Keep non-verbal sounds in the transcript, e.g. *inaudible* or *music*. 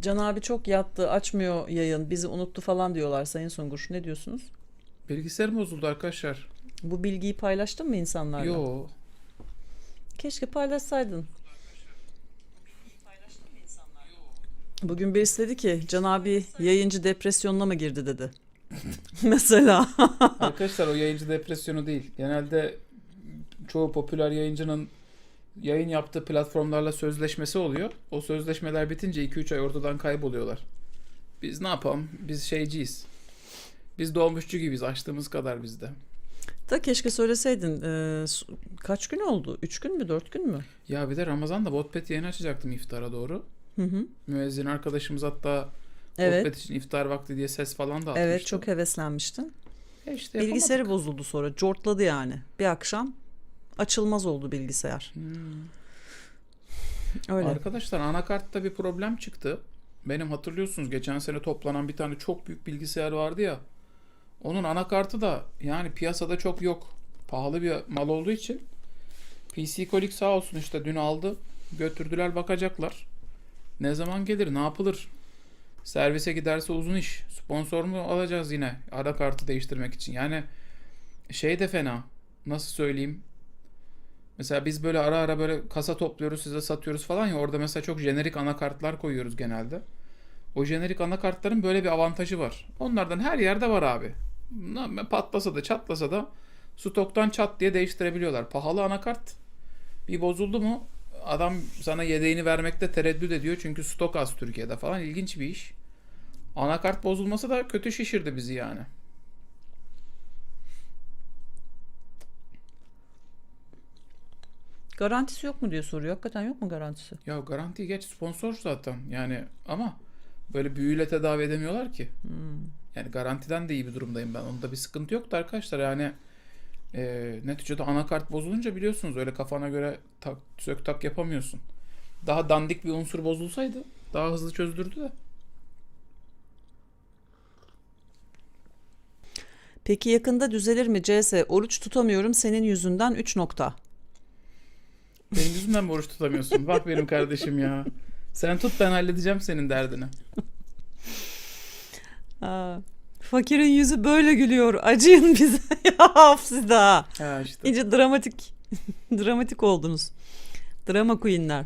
Can abi çok yattı, açmıyor yayın, bizi unuttu falan diyorlar Sayın Sungur. Ne diyorsunuz? Bilgisayarım bozuldu arkadaşlar. Bu bilgiyi paylaştın mı insanlarla? Yo. Keşke paylaşsaydın. Bugün birisi dedi ki Can abi yayıncı depresyonuna mı girdi dedi. *laughs* Mesela. Arkadaşlar o yayıncı depresyonu değil. Genelde çoğu popüler yayıncının yayın yaptığı platformlarla sözleşmesi oluyor. O sözleşmeler bitince 2-3 ay ortadan kayboluyorlar. Biz ne yapalım? Biz şeyciyiz. Biz dolmuşçu gibiyiz. Açtığımız kadar bizde. da keşke söyleseydin. Ee, kaç gün oldu? Üç gün mü? Dört gün mü? Ya bir de Ramazan'da Wattpad yayını açacaktım iftara doğru. Hı hı. Müezzin arkadaşımız hatta Evet. Wattpad için iftar vakti diye ses falan da atmıştı. Evet çok heveslenmiştin. E işte yapamadık. Bilgisayarı bozuldu sonra. Cortladı yani. Bir akşam açılmaz oldu bilgisayar. Hmm. Öyle. Arkadaşlar anakartta bir problem çıktı. Benim hatırlıyorsunuz geçen sene toplanan bir tane çok büyük bilgisayar vardı ya. Onun anakartı da yani piyasada çok yok. Pahalı bir mal olduğu için. PC Kolik sağ olsun işte dün aldı. Götürdüler bakacaklar. Ne zaman gelir ne yapılır? Servise giderse uzun iş. Sponsor mu alacağız yine anakartı değiştirmek için? Yani şey de fena. Nasıl söyleyeyim? Mesela biz böyle ara ara böyle kasa topluyoruz size satıyoruz falan ya orada mesela çok jenerik anakartlar koyuyoruz genelde. O jenerik anakartların böyle bir avantajı var. Onlardan her yerde var abi. Patlasa da çatlasa da stoktan çat diye değiştirebiliyorlar. Pahalı anakart bir bozuldu mu adam sana yedeğini vermekte tereddüt ediyor çünkü stok az Türkiye'de falan ilginç bir iş. Anakart bozulması da kötü şişirdi bizi yani. Garantisi yok mu diye soruyor. Hakikaten yok mu garantisi? Ya garanti geç sponsor zaten yani ama böyle büyüyle tedavi edemiyorlar ki. Yani garantiden de iyi bir durumdayım ben. Onda bir sıkıntı yoktu arkadaşlar. Yani e, neticede anakart bozulunca biliyorsunuz öyle kafana göre tak, sök tak yapamıyorsun. Daha dandik bir unsur bozulsaydı daha hızlı çözülürdü de. Peki yakında düzelir mi CS? Oruç tutamıyorum senin yüzünden 3 nokta. Benim yüzümden mi oruç tutamıyorsun? Bak benim kardeşim ya. Sen tut ben halledeceğim senin derdini. Aa, fakirin yüzü böyle gülüyor. Acıyın bize. *laughs* ya hafsida. Ha işte. İyice dramatik. *laughs* dramatik oldunuz. Drama queenler.